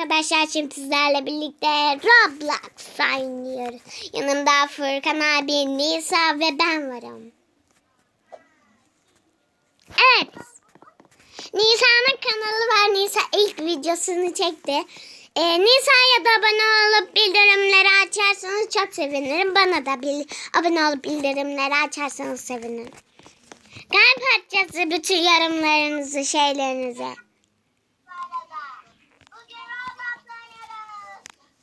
arkadaşlar şimdi sizlerle birlikte Roblox oynuyoruz. Yanımda Furkan abi, Nisa ve ben varım. Evet. Nisa'nın kanalı var. Nisa ilk videosunu çekti. Ee, Nisa'ya da abone olup bildirimleri açarsanız çok sevinirim. Bana da bil abone olup bildirimleri açarsanız sevinirim. Kalp atacağız bütün yorumlarınızı, şeylerinizi.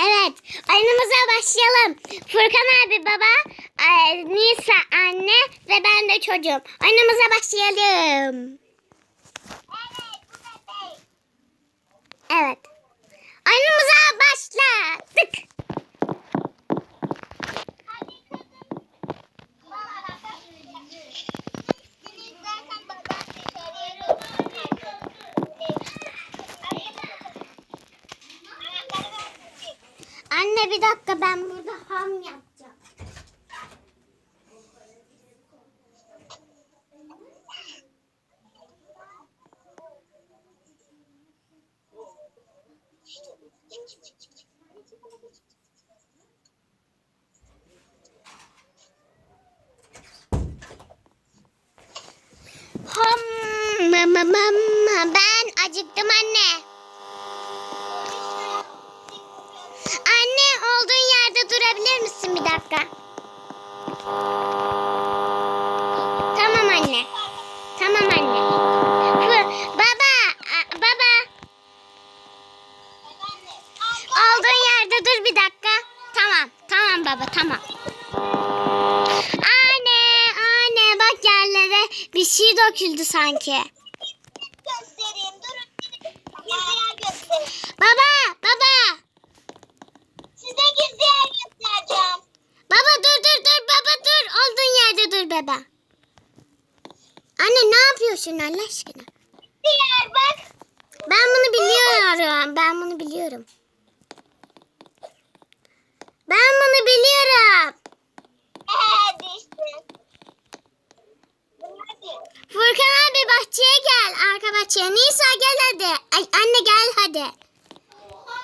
Evet, oyunumuza başlayalım. Furkan abi baba, e, Nisa anne ve ben de çocuğum. Oyunumuza başlayalım. Evet. Oyunumuza başladık. Anne bir dakika ben burada ham yapacağım. Ham mama ben acıktım anne. Anne olduğun yerde durabilir misin bir dakika? Tamam anne. Tamam anne. Baba, baba. Olduğun yerde dur bir dakika. Tamam, tamam baba, tamam. Anne, anne bak yerlere bir şey döküldü sanki. Baba, baba. Size gizli yer göstereceğim. Baba dur dur dur baba dur. Olduğun yerde dur baba. Anne ne yapıyorsun Allah aşkına? Yer bak. Ben bunu biliyorum. Ben bunu biliyorum. Ben bunu biliyorum. Ee. Furkan abi bahçeye gel. Arka bahçeye. Nisa gel hadi. Ay, anne gel hadi.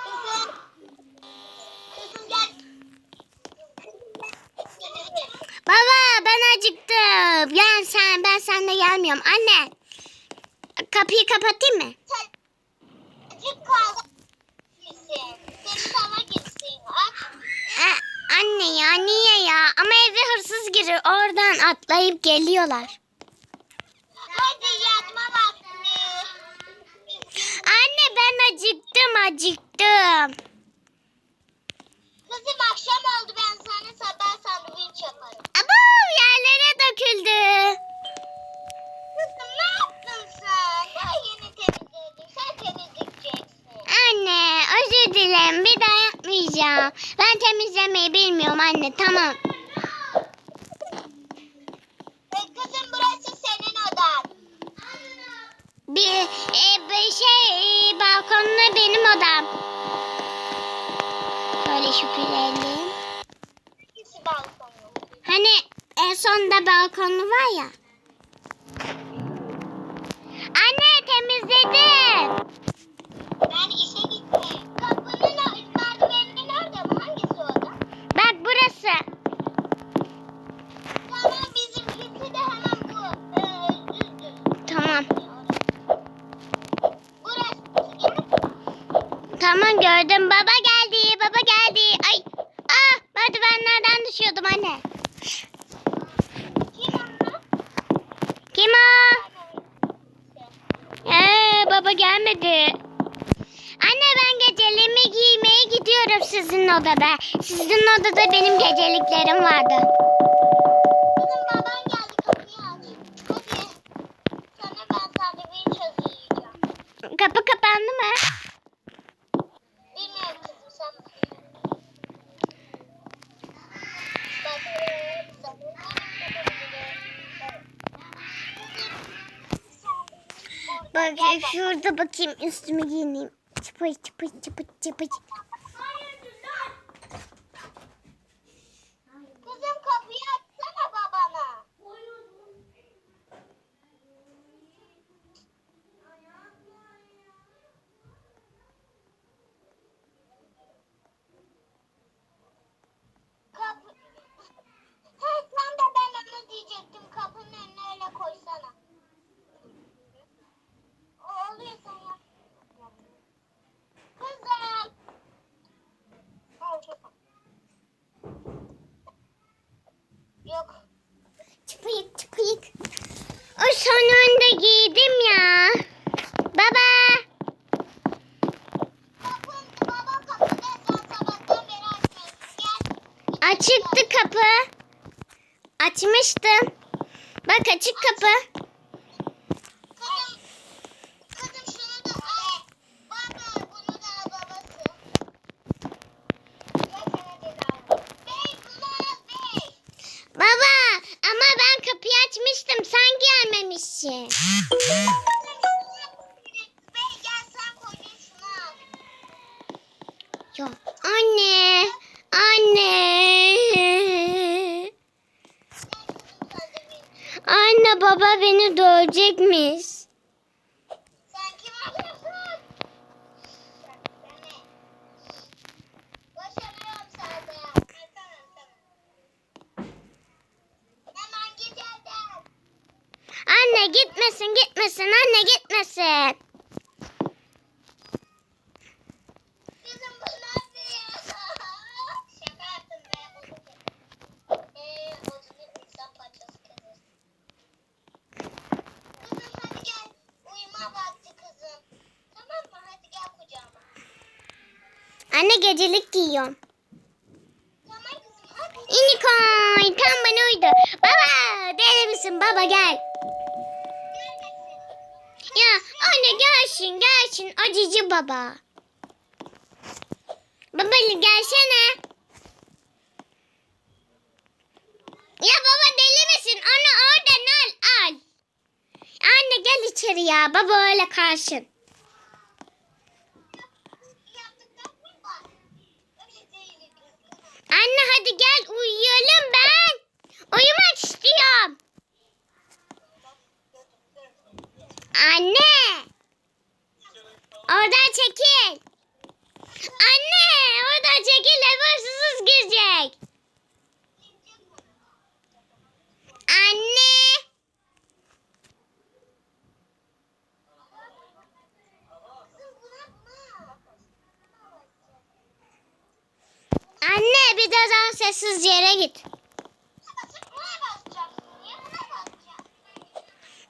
Kızım. Kızım gel. Baba ben acıktım. Gel sen ben seninle gelmiyorum. Anne. Kapıyı kapatayım mı? Sen acık kaldı. E, anne ya niye ya? Ama eve hırsız girir. Oradan atlayıp geliyorlar. Hadi yatma vakti. Anne ben acıktım acıktım. Anne tamam. Kızım burası senin odan. Bir, e, bir şey e, balkonda benim odam. Şöyle şüpheleyelim. Hangisi balkonu? Hani en sonda balkonu var ya. Anne temizledim. Baba gelmedi. Anne ben geceliğimi giymeye gidiyorum sizin odada. Sizin odada benim geceliklerim vardı. Kızım baban geldi kapıyı aç. Hadi. Sana ben sandviç hazırlayacağım. Kapı kapandı mı? Bilmiyorum kızım sen. Bak. Bak şurada bakayım üstümü giyineyim. Çıpır çıpır çıpır çıpır. Kızım kapıyı açsana babana. Açıktı kapı. Açmıştım. Bak açık kapı. Anne baba beni dövecekmiş. Sen. Anne gitmesin gitmesin anne gitmesin. Kızım bu ne yapıyor? Şaka yaptım be. Eee o bir insan parçası kızım. Kızım hadi gel. Uyuma vakti kızım. Tamam mı? Hadi gel kucağıma. Anne gecelik giyiyorum. İnikoy tam bana uydu. Baba deli misin baba gel. Ya anne gelsin gelsin cici baba. Baba gelsene. Ya baba deli misin? Onu oradan al al. Anne gel içeri ya. Baba öyle kalsın. Yaptıklarım var. Öyle değil kızım. Anne hadi gel uyuyalım ben. Uyumak istiyorum. Anne. Oradan çekil. Anne oradan çekil ev hırsız girecek. Anne. Kızım buna buna. Daha sessiz yere git.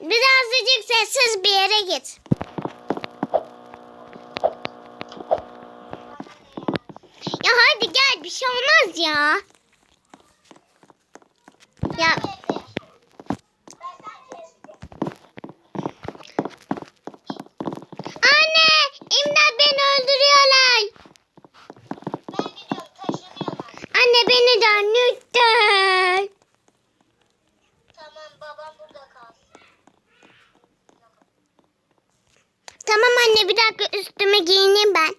Birazcık sessiz bir yere git. Ya hadi gel bir şey olmaz ya. Ya anne imdat beni öldürüyorlar. Anne beni de lütfen. Tamam anne bir dakika üstümü giyineyim ben.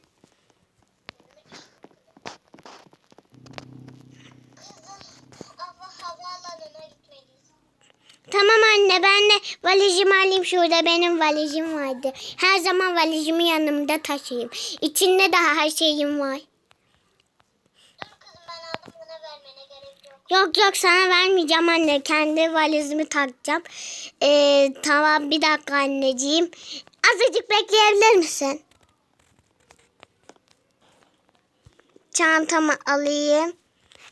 Tamam anne ben de valizimi alayım şurada benim valizim vardı. Her zaman valizimi yanımda taşıyayım. İçinde daha her şeyim var. Yok yok sana vermeyeceğim anne. Kendi valizimi takacağım. Ee, tamam bir dakika anneciğim. Azıcık bekleyebilir misin? Çantamı alayım.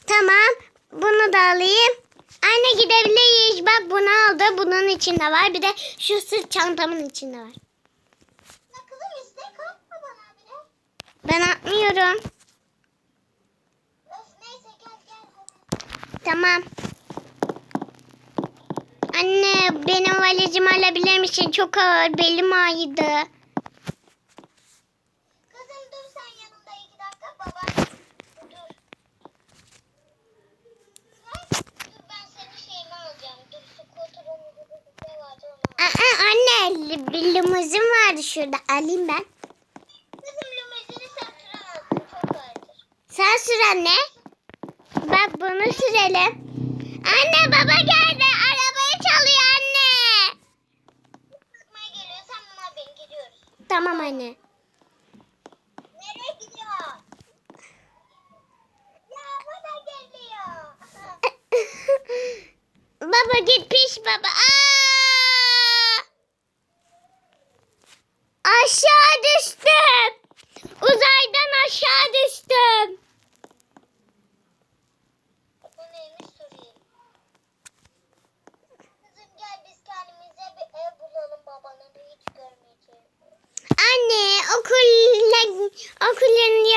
Tamam. Bunu da alayım. Anne gidebiliriz. Bak bunu aldı. Bunun içinde var. Bir de şu sırt çantamın içinde var. Ben atmıyorum. Tamam. Anne benim valizimi alabilir misin? Çok ağır. Belim ağrıdı. Kızım dur sen yanımda iki dakika baba. Dur. Sen- Dur ben senin şeyini alacağım. Dur skuterin bir şey vardı onu. al. Aa, anne bir limuzin vardı şurada. Alayım ben. Kızım limuzini sen süremezsin çok ağırdır. Sen sür anne. Bak bunu sürelim. Anne baba geldi. Tamam anne. Nereye gidiyor? Ya bana geliyor. baba git piş baba. Aa!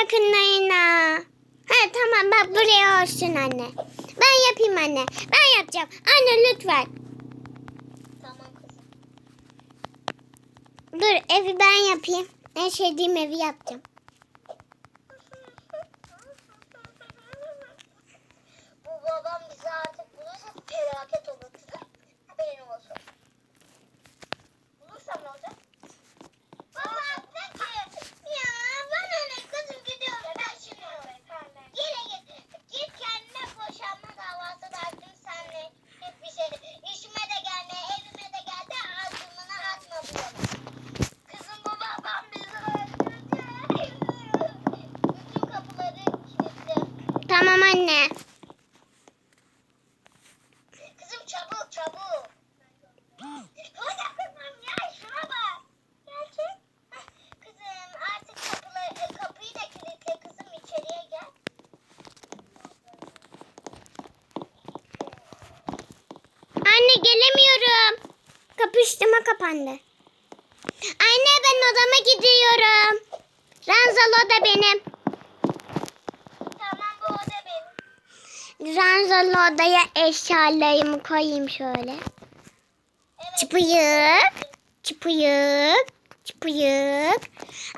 Yakınlarına. Ha tamam bak buraya olsun anne. Ben yapayım anne. Ben yapacağım. Anne lütfen. Tamam kızım. Dur evi ben yapayım. En sevdiğim evi yapacağım. Bu babam bizi artık bulursa felaket olur kızım. Haberin olsun. Bulursam ne olacak? Baba peki. Ya bana ne kızım gidiyorum ben şimdi. Geri git. Git kendine boşanma davası da açtım senle. Hiçbir şey değil. İşime de gelme, evime de gel de adımını atma bu yana. Kızım bu babam bizi öldürecek. Bütün kapıları kilitli. Tamam anne. Kızım çabuk çabuk. Hadi kızım ya şuna bak. Gerçek. Hah, Kızım artık kapıları, e, kapıyı da kilitle kızım içeriye gel. Anne gelemiyorum. Kapıştırma kapandı. Anne ben odama gidiyorum. Ranzalo da benim. Tamam bu oda benim. Ranzalo odaya eşyalarımı koyayım şöyle. Evet. Çıpıyık, çıpıyık, çıpıyık.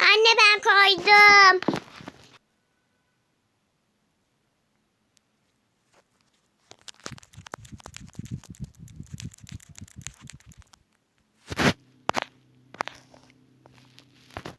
Anne ben koydum.